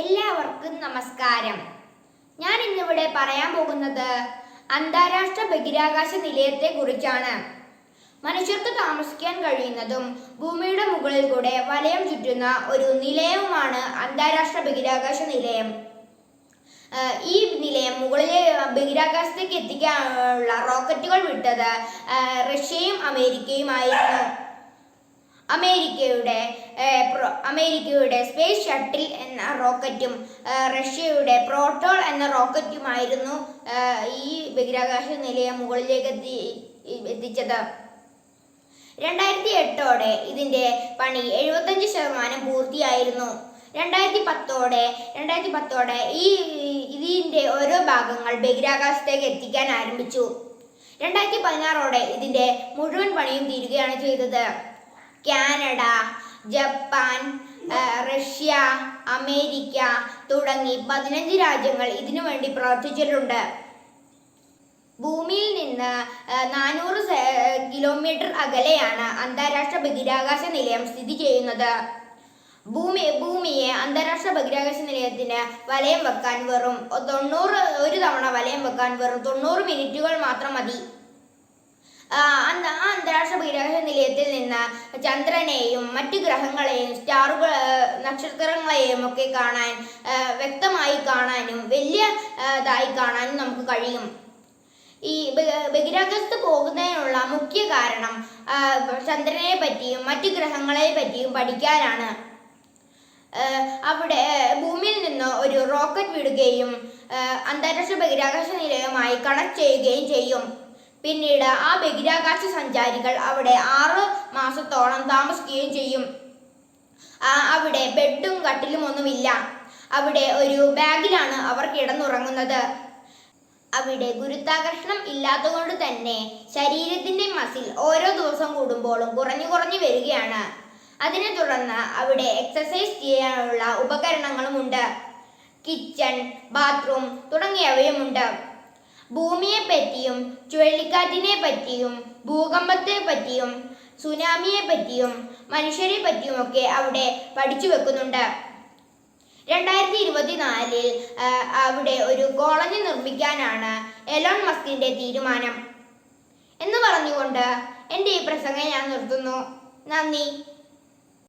എല്ലാവർക്കും നമസ്കാരം. ഞാൻ ഇന്നിവിടെ പറയാൻ പോകുന്നത് അന്താരാഷ്ട്ര ബഹിരാകാശ നിലയത്തെ കുറിച്ചാണ്. മനുഷ്യർക്ക് താമസിക്കാൻ കഴിയുന്നതും ഭൂമിയുടെ മുകളിൽ കൂടെ വലയം ചുറ്റുന്ന ഒരു നിലയവുമാണ് അന്താരാഷ്ട്ര ബഹിരാകാശ നിലയം. ഈ നിലയം മുകളിലെ ബഹിരാകാശത്തേക്ക് എത്തിക്കാനുള്ള റോക്കറ്റുകൾ വിട്ടത് റഷ്യയും അമേരിക്കയുമായിരുന്നു. അമേരിക്കയുടെ അമേരിക്കയുടെ സ്പേസ് ഷട്ടിൽ എന്ന റോക്കറ്റും റഷ്യയുടെ പ്രോട്ടോൾ എന്ന റോക്കറ്റുമായിരുന്നു ഈ ബഹിരാകാശ നിലയം മുകളിലേക്ക് എത്തി എത്തിച്ചത്. രണ്ടായിരത്തി എട്ടോടെ ഇതിന്റെ പണി എഴുപത്തഞ്ച് ശതമാനം പൂർത്തിയായിരുന്നു. രണ്ടായിരത്തി പത്തോടെ രണ്ടായിരത്തി പത്തോടെ ഈ ഇതിന്റെ ഓരോ ഭാഗങ്ങൾ ബഹിരാകാശത്തേക്ക് എത്തിക്കാൻ ആരംഭിച്ചു. രണ്ടായിരത്തി പതിനാറോടെ ഇതിന്റെ മുഴുവൻ പണിയും തീരുകയാണ് ചെയ്തത്. ജപ്പാൻ റഷ്യ അമേരിക്ക തുടങ്ങി പതിനഞ്ച് രാജ്യങ്ങൾ ഇതിനു വേണ്ടി പ്രവർത്തിച്ചിട്ടുണ്ട്. ഭൂമിയിൽ നിന്ന് നാനൂറ് കിലോമീറ്റർ അകലെയാണ് അന്താരാഷ്ട്ര ബഹിരാകാശ നിലയം സ്ഥിതി ചെയ്യുന്നത്. ഭൂമി ഭൂമിയെ അന്താരാഷ്ട്ര ബഹിരാകാശ നിലയത്തിന് വലയം വെക്കാൻ വെറും തൊണ്ണൂറ് ഒരു തവണ വലയം വെക്കാൻ വെറും തൊണ്ണൂറ് മിനിറ്റുകൾ മാത്രം മതി. അന്താരാഷ്ട്ര ബഹിരാകാശ നിലയത്തിൽ നിന്ന് ചന്ദ്രനെയും മറ്റ് ഗ്രഹങ്ങളെയും സ്റ്റാറുകൾ നക്ഷത്രങ്ങളെയും ഒക്കെ കാണാൻ വ്യക്തമായി കാണാനും വലിയ ഇതായി കാണാനും നമുക്ക് കഴിയും. ഈ ബഹിരാകാശത്ത് പോകുന്നതിനുള്ള മുഖ്യ കാരണം ചന്ദ്രനെ പറ്റിയും മറ്റ് ഗ്രഹങ്ങളെ പറ്റിയും പഠിക്കാനാണ്. അവിടെ ഭൂമിയിൽ നിന്ന് ഒരു റോക്കറ്റ് വിടുകയും അന്താരാഷ്ട്ര ബഹിരാകാശ നിലയവുമായി കണക്ട് ചെയ്യുകയും ചെയ്യും. പിന്നീട് ആ ബഹിരാകാശ സഞ്ചാരികൾ അവിടെ ആറ് മാസത്തോളം താമസിക്കുകയും ചെയ്യും. അവിടെ ബെഡും കട്ടിലും ഒന്നുമില്ല. അവിടെ ഒരു ബാഗിലാണ് അവർ കിടന്നുറങ്ങുന്നത്. അവിടെ ഗുരുത്വാകർഷണം ഇല്ലാത്തതുകൊണ്ട് തന്നെ ശരീരത്തിന്റെ മസിൽ ഓരോ ദിവസം കൂടുമ്പോഴും കുറഞ്ഞു കുറഞ്ഞു വരികയാണ്. അതിനെ തുടർന്ന് അവിടെ എക്സസൈസ് ചെയ്യാനുള്ള ഉപകരണങ്ങളുമുണ്ട്. Kitchen bathroom തുടങ്ങിയവയുമുണ്ട്. ഭൂമിയെ പറ്റിയും ചുഴലിക്കാറ്റിനെ പറ്റിയും ഭൂകമ്പത്തെ പറ്റിയും സുനാമിയെ പറ്റിയും മനുഷ്യരെ പറ്റിയുമൊക്കെ അവിടെ പഠിച്ചു വെക്കുന്നുണ്ട്. രണ്ടായിരത്തി ഇരുപത്തിനാലിൽ അവിടെ ഒരു കോളനി നിർമ്മിക്കാനാണ് എലോൺ മസ്കിന്റെ തീരുമാനം. എന്ന് പറഞ്ഞുകൊണ്ട് എന്റെ ഈ പ്രസംഗം ഞാൻ നിർത്തുന്നു. നന്ദി.